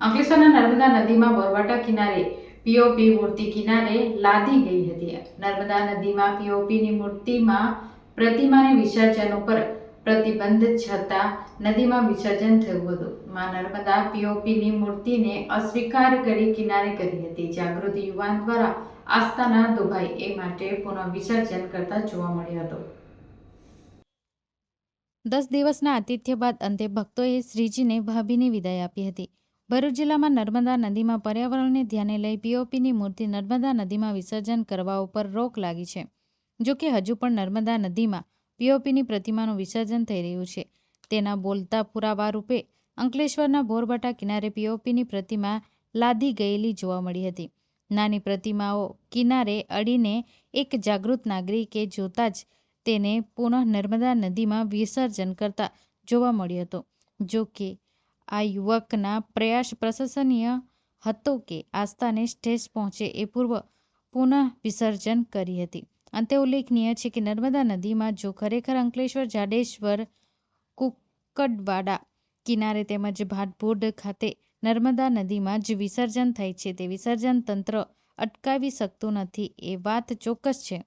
અંકલેશ્વરના નર્મદા નદીમાં બોરવાટા કિનારે પીઓપી મૂર્તિ કિનારે લાદી ગઈ હતી. નર્મદા નદીમાં પીઓપીની મૂર્તિમાં પ્રતિમાને વિસર્જન ઉપર પ્રતિબંધ છતાં નદીમાં વિસર્જન થયું હતું. માં નર્મદા પીઓપીની મૂર્તિને અસ્વીકાર કરી કિનારે કરી હતી. જાગૃત યુવાન દ્વારા આસ્થાના દુભાઈ એ માટે પુનઃ વિસર્જન કરતા જોવા મળ્યો હતો. દસ દિવસના આતિથ્ય બાદ અંતે ભક્તોએ શ્રીજીને ભાભીની વિદાય આપી હતી. ભરૂચ જિલ્લામાં નર્મદા નદીમાં પર્યાવરણને ધ્યાને લઈ પીઓપીની મૂર્તિ નર્મદા નદીમાં વિસર્જન કરવા ઉપર રોક લાગી છે. જો કે હજુ પણ નર્મદા નદીમાં પીઓપીની પ્રતિમાનું વિસર્જન થઈ રહ્યું છે. તેના બોલતા પુરાવા રૂપે અંકલેશ્વરના બોરબટા કિનારે પીઓપીની પ્રતિમા લાદી ગયેલી જોવા મળી હતી. નાની પ્રતિમાઓ કિનારે અડીને એક જાગૃત નાગરિકે જોતા જ તેને પુનઃ નર્મદા નદીમાં વિસર્જન કરતા જોવા મળ્યો હતો. જો કે આ યુવકના પ્રયાસ પ્રશંસનીય હતો કે આસ્થાને ઠેસ પહોંચે એ પૂર્વ પુનઃ વિસર્જન કરી હતી. અંતે ઉલ્લેખનીય છે કે નર્મદા નદીમાં જો ખરેખર અંકલેશ્વર, જાડેશ્વર, કુકડવાડા કિનારે તેમજ ભાટભોડ ખાતે નર્મદા નદીમાં જ વિસર્જન થાય છે, તે વિસર્જન તંત્ર અટકાવી શકતું નથી એ વાત ચોક્કસ છે.